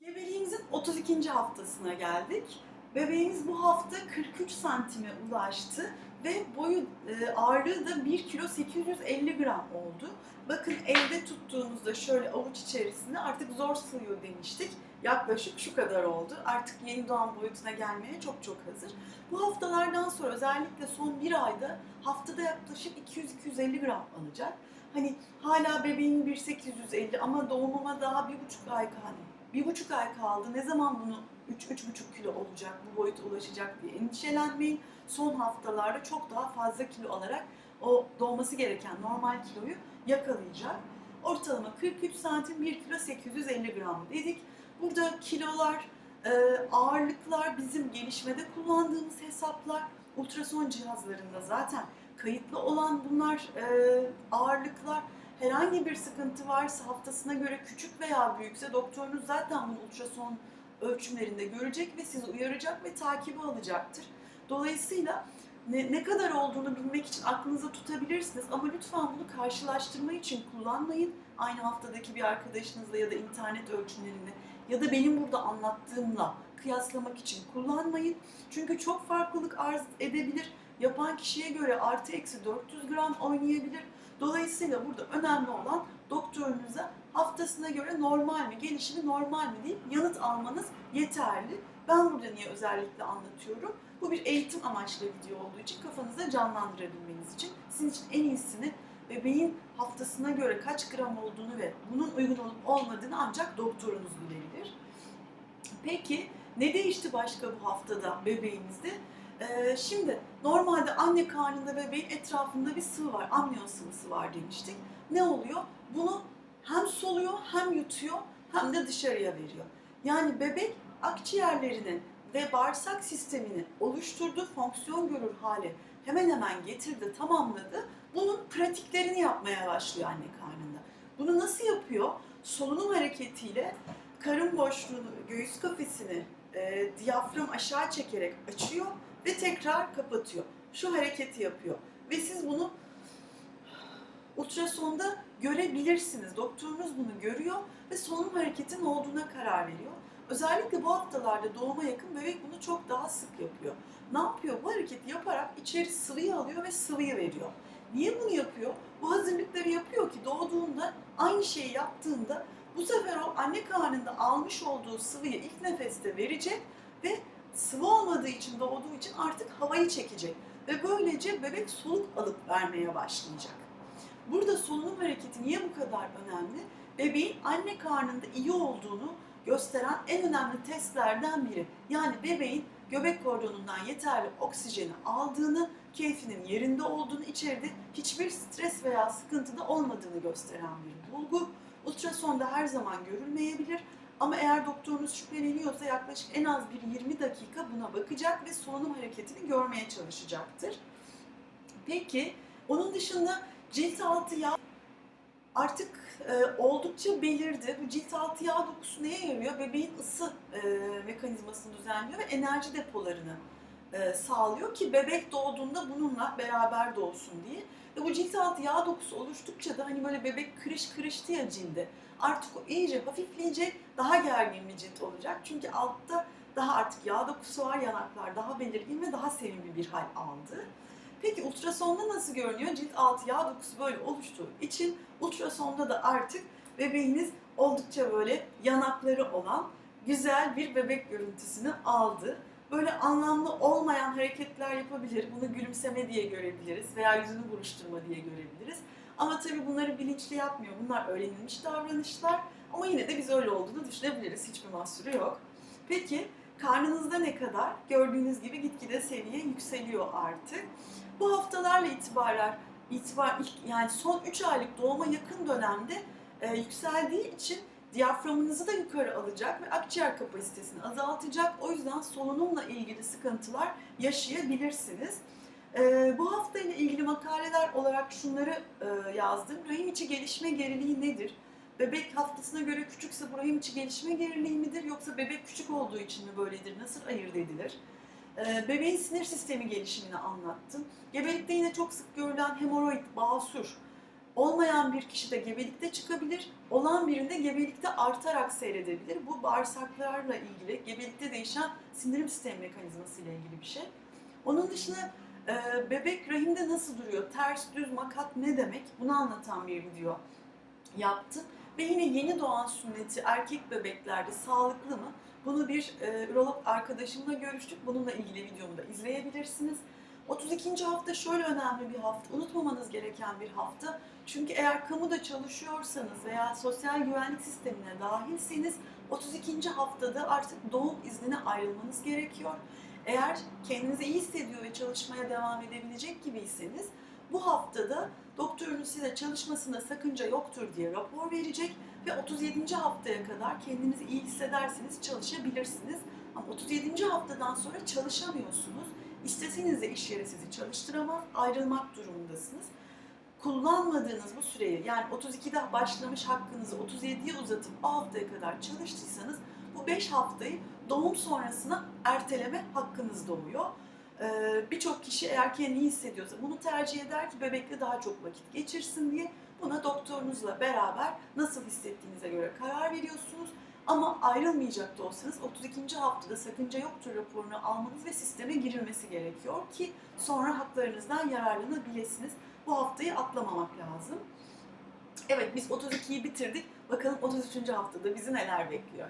Gebeliğimizin 32. haftasına geldik. Bebeğimiz bu hafta 43 santime ulaştı ve boyu e, ağırlığı da 1 kilo 850 gram oldu. Bakın elde tuttuğumuzda şöyle avuç içerisinde artık zor sığıyor demiştik. Yaklaşık şu kadar oldu. Artık yeni doğan boyutuna gelmeye çok çok hazır. Bu haftalardan sonra özellikle son bir ayda haftada yaklaşık 200-250 gram alacak. Hani hala bebeğin 1.850 ama doğumuma daha bir buçuk ay kaldı. Bir buçuk ay kaldı. Ne zaman bunu 3-3,5 kilo olacak, bu boyuta ulaşacak diye endişelenmeyin. Son haftalarda çok daha fazla kilo alarak o doğması gereken normal kiloyu yakalayacak. Ortalama 43 santim 1 kilo 850 gram dedik. Burada kilolar, e, ağırlıklar bizim gelişmede kullandığımız hesaplar. Ultrason cihazlarında zaten kayıtlı olan bunlar e, ağırlıklar. Herhangi bir sıkıntı varsa haftasına göre küçük veya büyükse doktorunuz zaten bunu ultrason ölçümlerinde görecek ve sizi uyaracak ve takibi alacaktır. Dolayısıyla ne, ne kadar olduğunu bilmek için aklınıza tutabilirsiniz ama lütfen bunu karşılaştırma için kullanmayın. Aynı haftadaki bir arkadaşınızla ya da internet ölçümlerinde ya da benim burada anlattığımla kıyaslamak için kullanmayın. Çünkü çok farklılık arz edebilir. Yapan kişiye göre artı eksi 400 gram oynayabilir. Dolayısıyla burada önemli olan doktorunuza haftasına göre normal mi, gelişimi normal mi deyip yanıt almanız yeterli. Ben burada niye özellikle anlatıyorum? Bu bir eğitim amaçlı video olduğu için kafanızda canlandırabilmeniz için sizin için en iyisini bebeğin haftasına göre kaç gram olduğunu ve bunun uygun olup olmadığını ancak doktorunuz bilebilir. Peki ne değişti başka bu haftada bebeğimizde? Ee, şimdi normalde anne karnında bebeğin etrafında bir sıvı var, amniyon sıvısı var demiştik. Ne oluyor? Bunu hem soluyor hem yutuyor hem de dışarıya veriyor. Yani bebek akciğerlerinin ve bağırsak sistemini oluşturdu, fonksiyon görür hale hemen hemen getirdi, tamamladı. Bunun pratiklerini yapmaya başlıyor anne karnında. Bunu nasıl yapıyor? Solunum hareketiyle karın boşluğunu, göğüs kafesini e, diyafram aşağı çekerek açıyor ve tekrar kapatıyor. Şu hareketi yapıyor. Ve siz bunu ultrasonda görebilirsiniz. Doktorunuz bunu görüyor ve solunum hareketinin olduğuna karar veriyor. Özellikle bu haftalarda doğuma yakın bebek bunu çok daha sık yapıyor. Ne yapıyor? Bu hareketi yaparak içeri sıvıyı alıyor ve sıvıyı veriyor. Niye bunu yapıyor? Bu hazırlıkları yapıyor ki doğduğunda aynı şeyi yaptığında bu sefer o anne karnında almış olduğu sıvıyı ilk nefeste verecek ve sıvı olmadığı için doğduğu için artık havayı çekecek ve böylece bebek soluk alıp vermeye başlayacak. Burada solunum hareketi niye bu kadar önemli? Bebeğin anne karnında iyi olduğunu gösteren en önemli testlerden biri. Yani bebeğin göbek kordonundan yeterli oksijeni aldığını, keyfinin yerinde olduğunu, içeride hiçbir stres veya sıkıntıda olmadığını gösteren bir bulgu. Ultrasonda her zaman görülmeyebilir ama eğer doktorunuz şüpheleniyorsa yaklaşık en az bir 20 dakika buna bakacak ve solunum hareketini görmeye çalışacaktır. Peki onun dışında cilt altı yağ artık e, oldukça belirdi. Bu cilt altı yağ dokusu neye yarıyor? Bebeğin ısı e, mekanizmasını düzenliyor ve enerji depolarını e, sağlıyor ki bebek doğduğunda bununla beraber doğsun diye. Ve bu cilt altı yağ dokusu oluştukça da hani böyle bebek kırış kırıştı ya cildi. Artık o iyice hafifleyecek, daha gergin bir cilt olacak. Çünkü altta daha artık yağ dokusu var, yanaklar daha belirgin ve daha sevimli bir hal aldı. Peki ultrasonda nasıl görünüyor? Cilt altı yağ dokusu böyle oluştuğu için ultrasonda da artık bebeğiniz oldukça böyle yanakları olan güzel bir bebek görüntüsünü aldı. Böyle anlamlı olmayan hareketler yapabilir. Bunu gülümseme diye görebiliriz veya yüzünü buruşturma diye görebiliriz. Ama tabii bunları bilinçli yapmıyor. Bunlar öğrenilmiş davranışlar. Ama yine de biz öyle olduğunu düşünebiliriz. Hiçbir mahsuru yok. Peki karnınızda ne kadar? Gördüğünüz gibi gitgide seviye yükseliyor artık. Bu haftalarla itibaren itibar yani son 3 aylık doğuma yakın dönemde e, yükseldiği için diyaframınızı da yukarı alacak ve akciğer kapasitesini azaltacak. O yüzden solunumla ilgili sıkıntılar yaşayabilirsiniz. E, bu hafta ile ilgili makaleler olarak şunları e, yazdım. Rahim içi gelişme geriliği nedir? Bebek haftasına göre küçükse bu rahim içi gelişme geriliği midir yoksa bebek küçük olduğu için mi böyledir? Nasıl ayırt edilir? Ee, bebeğin sinir sistemi gelişimini anlattım. Gebelikte yine çok sık görülen hemoroid, basur olmayan bir kişi de gebelikte çıkabilir, olan birinde gebelikte artarak seyredebilir. Bu bağırsaklarla ilgili, gebelikte değişen sindirim sistemi mekanizması ile ilgili bir şey. Onun dışında e, bebek rahimde nasıl duruyor, ters, düz, makat ne demek bunu anlatan bir video yaptım. Ve yine yeni doğan sünneti erkek bebeklerde sağlıklı mı? Bunu bir e, ürolog arkadaşımla görüştük. Bununla ilgili videomu da izleyebilirsiniz. 32. hafta şöyle önemli bir hafta, unutmamanız gereken bir hafta. Çünkü eğer kamuda çalışıyorsanız veya sosyal güvenlik sistemine dahilseniz 32. haftada artık doğum iznine ayrılmanız gerekiyor. Eğer kendinizi iyi hissediyor ve çalışmaya devam edebilecek gibiyseniz bu haftada doktorunuz size çalışmasında sakınca yoktur diye rapor verecek ve 37. haftaya kadar kendinizi iyi hissederseniz çalışabilirsiniz. Ama 37. haftadan sonra çalışamıyorsunuz. İsteseniz de iş yeri sizi çalıştıramaz, ayrılmak durumundasınız. Kullanmadığınız bu süreyi yani 32'de başlamış hakkınızı 37'ye uzatıp o haftaya kadar çalıştıysanız bu 5 haftayı doğum sonrasına erteleme hakkınız doğuyor. Ee, Birçok kişi eğer kendini hissediyorsa bunu tercih eder ki bebekle daha çok vakit geçirsin diye buna doktorunuzla beraber nasıl hissettiğinize göre karar veriyorsunuz. Ama ayrılmayacak da olsanız 32. haftada sakınca yoktur raporunu almanız ve sisteme girilmesi gerekiyor ki sonra haklarınızdan yararlanabilirsiniz. Bu haftayı atlamamak lazım. Evet biz 32'yi bitirdik. Bakalım 33. haftada bizi neler bekliyor.